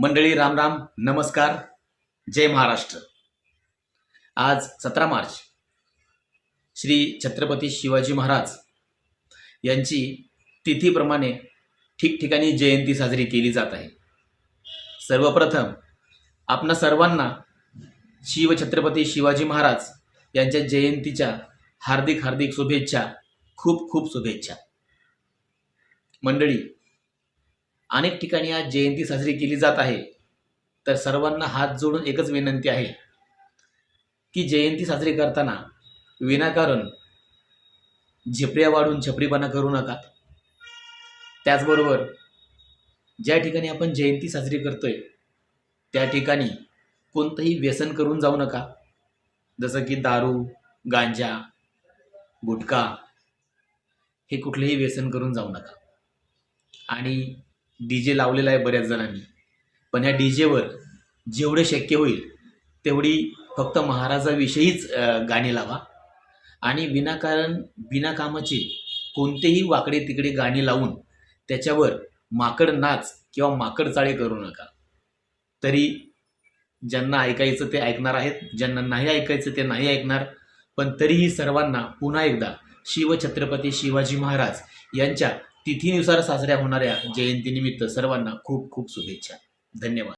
मंडळी राम राम नमस्कार. जय महाराष्ट्र. आज सतरा मार्च. श्री छत्रपती शिवाजी महाराज यांची तिथीप्रमाणे ठिकठिकाणी जयंती साजरी केली जात आहे. सर्वप्रथम आपणा सर्वांना शिवछत्रपती शिवाजी महाराज यांच्या जयंतीच्या हार्दिक हार्दिक शुभेच्छा खूप खूप शुभेच्छा. मंडळी अनेक ठिकाणी आज जयंती साजरी केली जात आहे. तर सर्वांना हात जोडून एकच विनंती आहे की जयंती साजरी करताना विनाकारण झिपऱ्या वाढून छपरीपणा करू नका. त्याचबरोबर ज्या ठिकाणी आपण जयंती साजरी करतोय त्या ठिकाणी कोणतंही व्यसन करून जाऊ नका. जसं की दारू गांजा गुटखा हे कुठलेही व्यसन करून जाऊ नका. आणि डी जे लावलेला आहे बऱ्याच जणांनी. पण ह्या डी जेवर जेवढे शक्य होईल तेवढी फक्त महाराजाविषयीच गाणी लावा. आणि विनाकारण विनाकामाची कोणतेही वाकडे तिकडे गाणी लावून त्याच्यावर माकड नाच किंवा माकड चाळे करू नका. तरी ज्यांना ऐकायचं ते ऐकणार आहेत ज्यांना नाही ऐकायचं ते नाही ऐकणार. पण तरीही सर्वांना पुन्हा एकदा शिवछत्रपती शिवाजी महाराज यांच्या तिथीनुसार साजऱ्या होणाऱ्या जयंतीनिमित्त सर्वांना खूप खूप शुभेच्छा. धन्यवाद.